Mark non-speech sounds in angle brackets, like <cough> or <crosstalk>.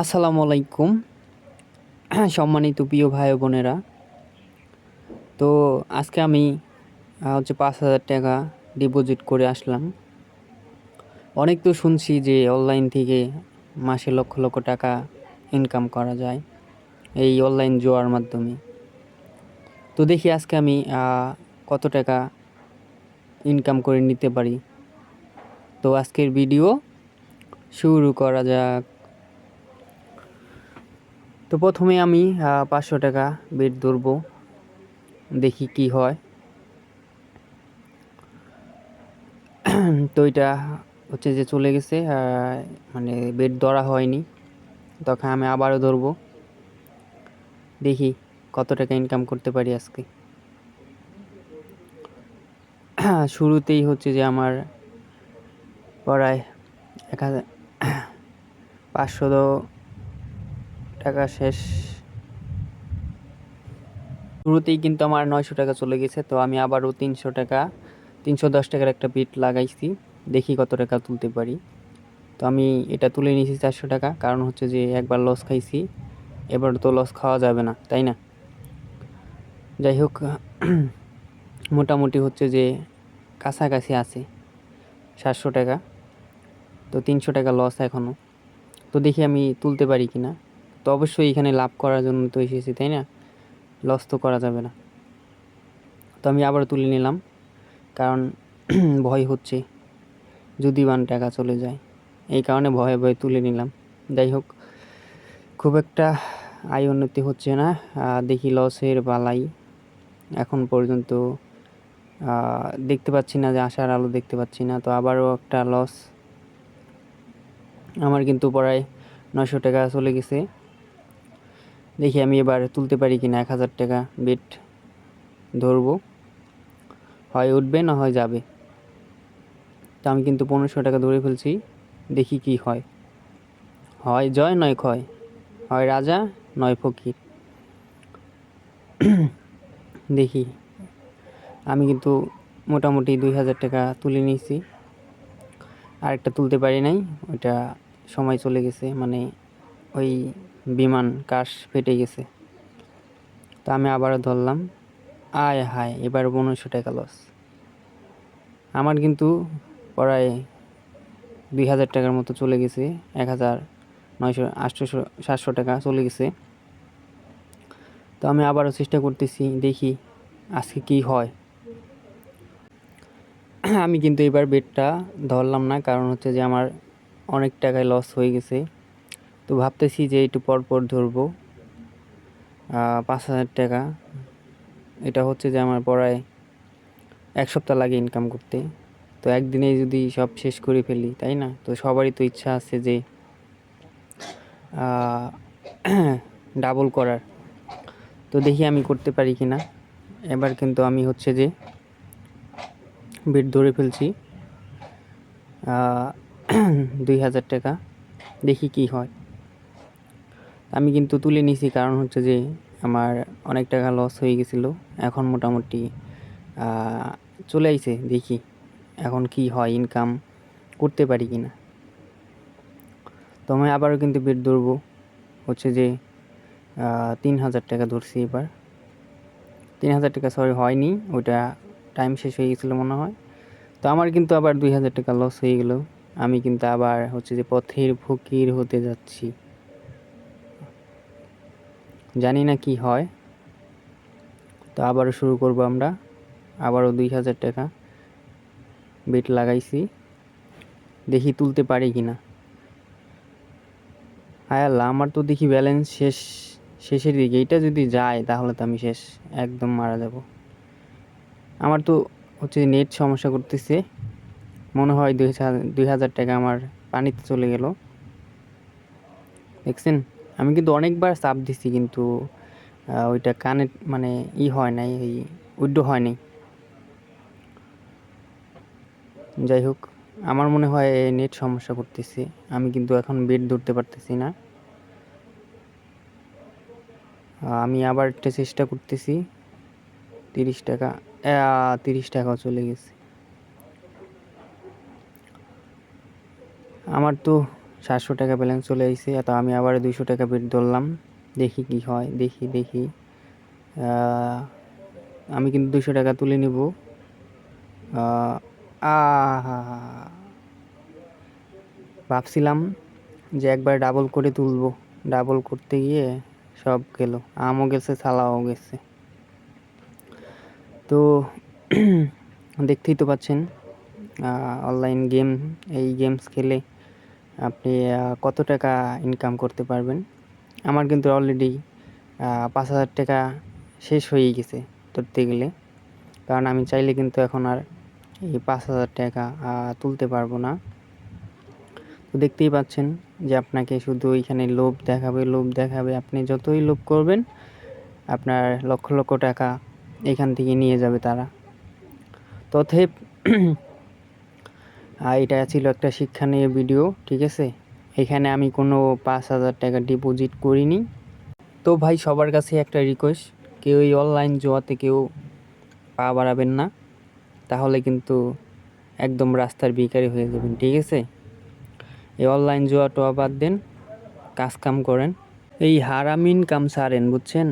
আসসালামু আলাইকুম, সম্মানিত প্রিয় ভাই বোনেরা। তো আজকে আমি হচ্ছে পাঁচ হাজার টাকা ডিপোজিট করে আসলাম। অনেক তো শুনছি যে অনলাইন থেকে মাসে লক্ষ লক্ষ টাকা ইনকাম করা যায়, এই অনলাইন জোয়ার মাধ্যমে। তো দেখি আজকে আমি কত টাকা ইনকাম করে নিতে পারি। তো আজকের ভিডিও শুরু করা যাক। তো প্রথমে আমি পাঁচশো টাকা বেড ধরবো। দেখি কি হয়। তো এটা হচ্ছে যে চলে গেছে মানে বেড ধরা হয়নি। তখন আমি আবারও ধরবো। দেখি কত টাকা ইনকাম করতে পারি আজকে। শুরুতেই হচ্ছে যে আমার প্রায় এক হাজার পাঁচশো টাকা শেষ। শুরুতেই কিন্তু আমার নয়শো টাকা চলে গেছে, তো আমি আবারও তিনশো টাকা, তিনশো দশ টাকার একটা বিট লাগাইছি, দেখি কত টাকা তুলতে পারি। তো আমি এটা তুলে নিয়েছি চারশো টাকা, কারণ হচ্ছে যে একবার লস খাইছি, এবার তো লস খাওয়া যাবে না, তাই না? যাই হোক, <clears throat> মোটামুটি হচ্ছে যে কাছাকাছি আছে সাতশো টাকা, তো তিনশো টাকা লস এখনও তো দেখি আমি তুলতে পারি কি না তো অবশ্যই এখানে লাভ করার জন্য তো এসেছি, তাই না? লস তো করা যাবে না। তো আমি আবার তুলে নিলাম, কারণ <clears throat> ভয় হচ্ছে, যদি বান টাকা চলে যায়। এই কারণে ভয়ে ভয়ে তুলে নিলাম। যাই হোক, খুব একটা আয় উন্নতি হচ্ছে না দেখি লসের বালাই এখন পর্যন্ত দেখতে পাচ্ছি না যে আশার আলো দেখতে পাচ্ছি না। তো আবারও একটা লস আমার কিন্তু প্রায় নয়শো টাকা চলে গেছে। দেখি আমি এবার তুলতে পারি কিনা, এক হাজার টাকা বেট ধরবো। হয় উঠবে না হয় যাবে। তো আমি কিন্তু পনেরোশো টাকা ধরে ফেলছি, দেখি কি হয়। হয় জয়, নয় ক্ষয়। হয় রাজা, নয় ফকির। <clears throat> দেখি। আমি কিন্তু মোটামুটি দুই হাজার টাকা তুলে নিয়েছি। আরেকটা তুলতে পারি নাই, ওইটা সময় চলে গেছে মানে ওই বিমান কাশ ফেটে গেছে। তো আমি আবারও ধরলাম। আয় হায়, এবার পনেরোশো টাকা লস আমার কিন্তু প্রায় দুই হাজার টাকার মতো চলে গেছে। এক হাজার নয়শো আটশোশো সাতশো টাকা চলে গেছে। তো আমি আবারও চেষ্টা করতেছি, দেখি আজকে কি হয়। আমি কিন্তু এবার বেডটা ধরলাম না, কারণ হচ্ছে যে আমার অনেক টাকায় লস হয়ে গেছে। তো ভাবতেছি যে একটু পর পর ধরবো। পাঁচ হাজার টাকা। এটা হচ্ছে যে আমার পড়ায় এক সপ্তাহ লাগে ইনকাম করতে। তো একদিনে যদি সব শেষ করে ফেলি, তাই না? তো সবারই তো ইচ্ছা আছে যে ডাবল করার। তো দেখি আমি করতে পারি কি না এবার কিন্তু আমি হচ্ছে যে বেড ধরে ফেলছি। দুই হাজার টাকা। দেখি কি হয়। আমি কিন্তু তুলে নিছি কারণ হচ্ছে যে আমার অনেক টাকা লস হয়ে গেছিল। এখন মোটামুটি চলে আইছে, দেখি এখন কি হয় ইনকাম করতে পারি কি না তো আমি আবারও কিন্তু বেড ধরবো, হচ্ছে যে তিন হাজার টাকা ধরছি এবার। তিন হাজার টাকা সরি হয়নি, ওইটা টাইম শেষ হয়ে গেছিল মনে হয়। তো আমার কিন্তু আবার দুই হাজার টাকা লস হয়ে গেল। আমি কিন্তু আবার হচ্ছে যে পথের ফকির হতে যাচ্ছি। জানি না কি হয়। তো আবারও শুরু করব আমরা। আবারও দুই হাজার টাকা বেট লাগাইছি। দেখি তুলতে পারি কি না হায় আল্লাহ, আমার তো দেখি ব্যালেন্স শেষ, শেষের দিকে। এটা যদি যায়, তাহলে তো আমি শেষ, একদম মারা যাব। আমার তো হচ্ছে নেট সমস্যা করতেছে। মনে হয় দুই হাজার টাকা আমার পানিতে চলে গেল। দেখছেন? আমি কিন্তু অনেকবার চাপ দিছি কিন্তু ওইটা কানে মানে ই হয় নাই, এই উইড্রো হয় নাই। যাই হোক, আমার মনে হয় নেট সমস্যা করতেছে, আমি কিন্তু এখন বেড ধরতে পারতেছি না। আমি আবার একটা চেষ্টা করতেছি, তিরিশ টাকা তিরিশ টাকাও চলে গেছে। আমার তো সাতশো টাকা ব্যালেন্স চলে আসছে তো আমি আবার দুইশো টাকা বেট ধরলাম। দেখি কি হয়, দেখি দেখি। আমি কিন্তু দুশো টাকা তুলে নিব। ভাবছিলাম যে একবার ডাবল করে তুলবো। ডাবল করতে গিয়ে সব গেল। আমও গেছে ছালাও গেছে। তো <clears throat> দেখতেই তো পাচ্ছেন অনলাইন গেম এই গেমস খেলে আপনি কত টাকা ইনকাম করতে পারবেন? আমার কিন্তু অলরেডি পাঁচ হাজার টাকা শেষ হয়ে গেছে ধরতে গেলে। কারণ আমি চাইলে কিন্তু এখন আর এই পাঁচ হাজার টাকা তুলতে পারব না। তো দেখতেই পাচ্ছেন যে আপনাকে শুধু এখানে লোভ দেখাবে লোভ দেখাবে। আপনি যতই লোভ করবেন, আপনার লক্ষ লক্ষ টাকা এখান থেকে নিয়ে যাবে তারা। আর এটা ছিল একটা শিক্ষা নিয়ে ভিডিও ঠিক আছে? এখানে আমি কোনো পাঁচ হাজার টাকা ডিপোজিট করিনি। তো ভাই, সবার কাছে একটা রিকোয়েস্ট কেউ এই অনলাইন জোয়াতে কেউ পা বাড়াবেন না, তাহলে কিন্তু একদম রাস্তার ভিখারি হয়ে যাবেন, ঠিক আছে? এই অনলাইন জোয়া টোয়া বাদ দেন কাজ কাম করেন। এই হারামিন কাম সারেন বুঝছেন?